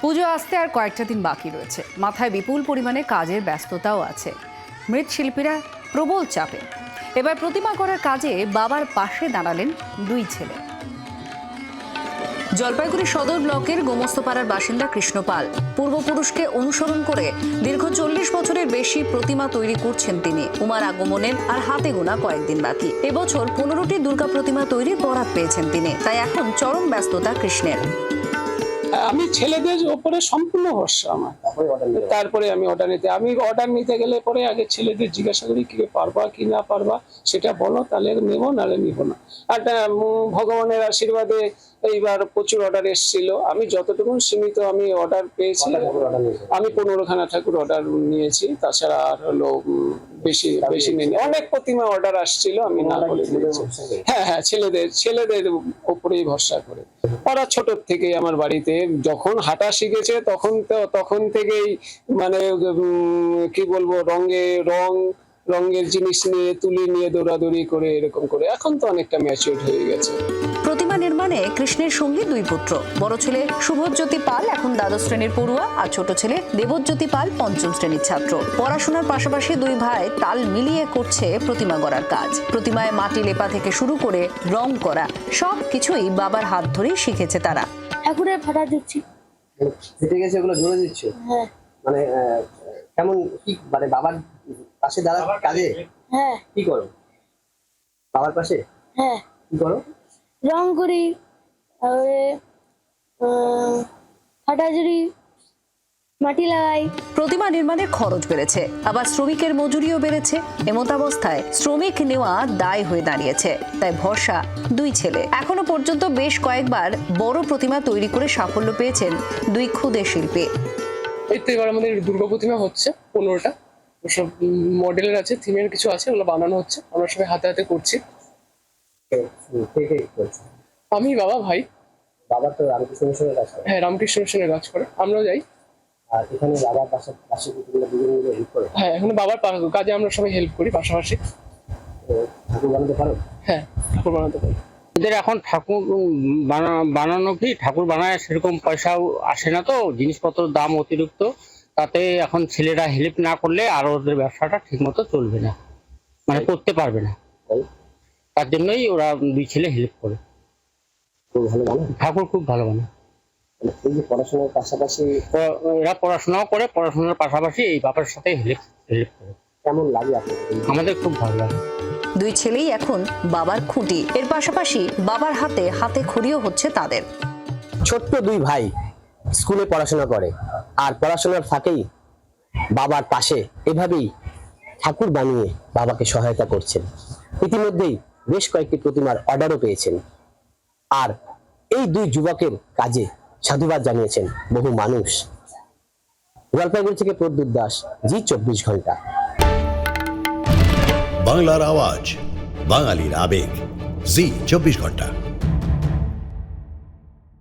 পুজো আসতে আর কয়েকটা দিন বাকি রয়েছে। মাথায় বিপুল পরিমাণে কাজের ব্যস্ততাও আছে। মৃৎশিল্পীরা প্রবল চাপে। এবার প্রতিমা করার কাজে বাবার পাশে দাঁড়ালেন দুই ছেলে। জলপাইগুড়ি সদর ব্লকের গোমস্তপাড়ার বাসিন্দা কৃষ্ণপাল পূর্বপুরুষকে অনুসরণ করে দীর্ঘ চল্লিশ বছরের বেশি প্রতিমা তৈরি করছেন তিনি। উমার আগমনের আর হাতে গোনা কয়েকদিন বাকি। এবছর পনেরোটি দুর্গা প্রতিমা তৈরির বরাত পেয়েছেন তিনি। তাই এখন চরম ব্যস্ততা কৃষ্ণের। আমি ছেলেদের ওপরে সম্পূর্ণ ভরসা আমার। তারপরে আমি অর্ডার নিতে আমি অর্ডার নিতে গেলে পরে আগে ছেলেদের জিজ্ঞাসা করি কি পারবা কি না পারবা? সেটা বলো তাহলে নেব নাহলে নিব না। আর ভগবানের আশীর্বাদে এইবার প্রচুর অর্ডার এসেছিল। আমি যতটুকু সীমিত আমি অর্ডার পেয়েছি আমি পনেরো খানা ঠাকুর অর্ডার নিয়েছি। তাছাড়া আর হলো বেশি বেশি নেই। অনেক প্রতিমা অর্ডার আসছিল আমি না বলে দিয়েছি। হ্যাঁ হ্যাঁ ছেলেদের ছেলেদের উপরেই ভরসা করে। ওরা ছোট থেকেই আমার বাড়িতে, যখন হাঁটা শিখেছে তখন তো, তখন থেকেই মানে কি বলব, রঙে রং, রঙের জিনিস নিয়ে, তুলি নিয়ে, দৌড়াদৌড়ি করে, এরকম করে। এখন তো অনেকটা ম্যাচিউর হয়ে গেছে। প্রতিমা নির্মাণে কৃষ্ণের সঙ্গে দুই পুত্র। বড় ছেলে শুভজ্যোতি পাল এখন দ্বাদশ শ্রেণির পড়ুয়া আর ছোট ছেলে দেবজ্যোতি পাল পঞ্চম শ্রেণির ছাত্র। পড়াশোনার পাশাপাশি দুই ভাই তাল মিলিয়ে করছে প্রতিমা গড়ার কাজ। প্রতিমায় মাটি লেপা থেকে শুরু করে রং করা সব কিছুই বাবার হাত ধরেই শিখেছে তারা। ঠাকুরের ফাটা দিচ্ছি। ফেটে গেছে ওগুলো জোরে দিচ্ছ? হ্যাঁ। মানে কেমন কি মানে বাবার পাশে দাঁড়া কাজে? হ্যাঁ। কি করো? বাবার পাশে? হ্যাঁ। কি করো? রং করি তারপরে আহ, ফাটাঝুরি মাটি লাগাই প্রতিমা নির্মাণের খরচ বেড়েছে আবার শ্রমিকের মজুরিও বেড়েছে। এমতাবস্থায় শ্রমিক নেওয়া দায় হয়ে দাঁড়িয়েছে তাই ভরসা দুই ছেলে। এখনও পর্যন্ত বেশ কয়েকবার বড় প্রতিমা তৈরি করে সাফল্য পেয়েছেন দুই ক্ষুদে শিল্পী। এই তো এবার আমাদের দুর্গা প্রতিমা হচ্ছে পনেরোটা। সব মডেলের আছে থিমের কিছু আছে ওগুলো বানানো হচ্ছে। আমরা সবাই হাতে হাতে করছ। আমি বাবা ভাই। বাবা তো রামকৃষ্ণ মিশনের কাজ করে। হ্যাঁ রামকৃষ্ণ মিশনের কাজ করে। আমরাও যাই। আর এখানে বাবার পাশে পাশে দুজন মিলে হেল্প করো। হ্যাঁ এখন বাবার কাজে আমরা সবাই হেল্প করি পাশাপাশি। ঠাকুর বানাতে পারো? হ্যাঁ ঠাকুর বানাতে পারি। এদের এখন ঠাকুর বানা- বানানো কি? ঠাকুর বানায় সেরকম পয়সাও আসে না তো জিনিসপত্র দাম অতিরিক্ত। তাতে এখন ছেলেরা হেল্প না করলে আর ওদের ব্যবসাটা ঠিক মতো চলবে না। মানে করতে পারবে না। তাই? তার জন্যই ওরা দুই ছেলে হেল্প করে। খুব ভালো বানাও ঠাকুর খুব ভালো বানায় মানে এই যে পড়াশোনার পাশাপাশি এরা পড়াশোনাও করে পড়াশোনার পাশাপাশি এই বাবার সাথে হেল্প হেল্প করে। কেমন লাগে আমাদের খুব ভালো লাগে। দুই ছেলেই এখন বাবার খুঁটি। এর পাশাপাশি বাবার হাতে হাতে খড়িও হচ্ছে তাদের। ছোট্ট দুই ভাই স্কুলে পড়াশোনা করে আর পড়াশোনার ফাঁকেই বাবার পাশে এভাবেই ঠাকুর বানিয়ে বাবাকে সহায়তা করছেন। ইতিমধ্যেই বেশ কয়েকটি প্রতিমার অর্ডারও পেয়েছেন। আর এই দুই যুবকের কাজে সাধুবাদ জানিয়েছেন বহু মানুষ। জলপাইগুড়ি থেকে প্রদ্যুৎ দাস, জি চব্বিশ ঘণ্টা। বাংলার আওয়াজ, বাঙালির আবেগ, জি চব্বিশ ঘণ্টা।